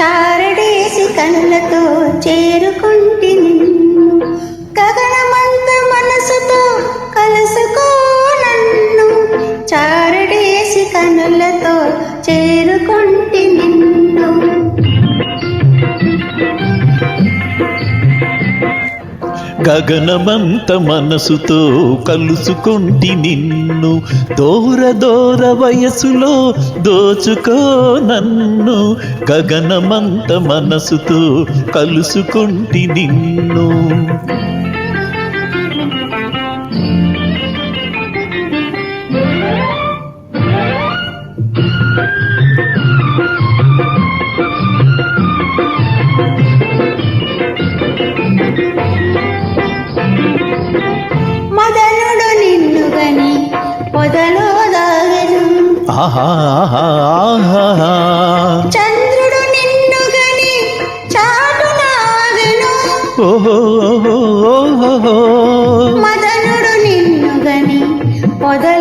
చారడేసి కనులతో చేరుకుంటి నిన్ను గగనమంత మనసుతో కలుసుకో నన్ను. చారడేసి కనులతో గగనమంత మనసుతో కలుసుకుంటి నిన్ను. దూర దూర వయసులో దోచుకో నన్ను. గగనమంత మనసుతో కలుసుకుంటి నిన్ను. చంద్రుడు నిన్ను గని ఓహో, ఓహో. మదనుడు నిన్ను గని పొదలో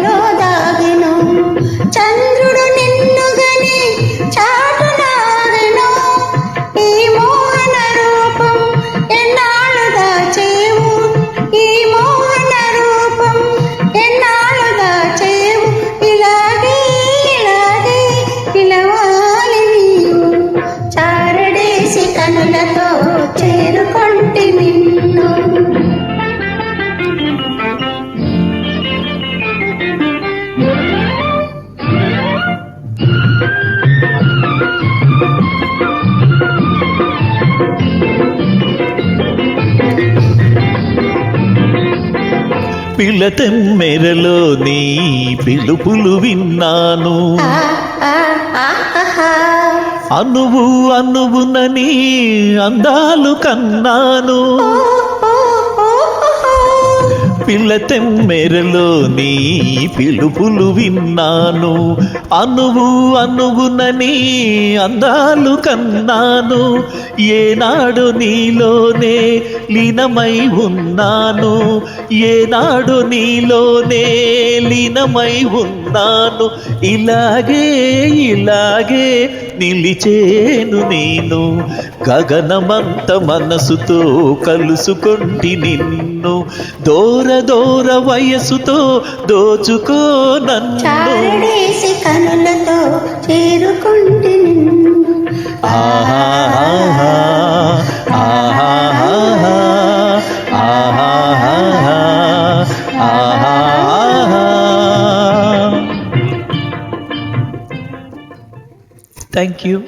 పిలతెమ్మెరలో నీ పిలుపులు విన్నాను. అనువు అనువునని అందాలు కన్నాను. పిల్లతెమ్మెరలో నీ పిలుపులు విన్నాను. అనువు అనువునని అందాలు కన్నాను. ఏనాడు నీలోనే లీనమై ఉన్నాను. ఏనాడు నీలోనే లీనమై ఉన్నాను. ఇలాగే ఇలాగే నిలిచేను నేను. గగనమంత మనసుతో కలుసుకొంటి నిన్ను. దూర దూర వయసుతో దోచుకో నన్ను. కనులతో చేరుకుంటి నిన్ను. ఆహా ఆహా ఆహా ఆహా థ్యాంక్ యూ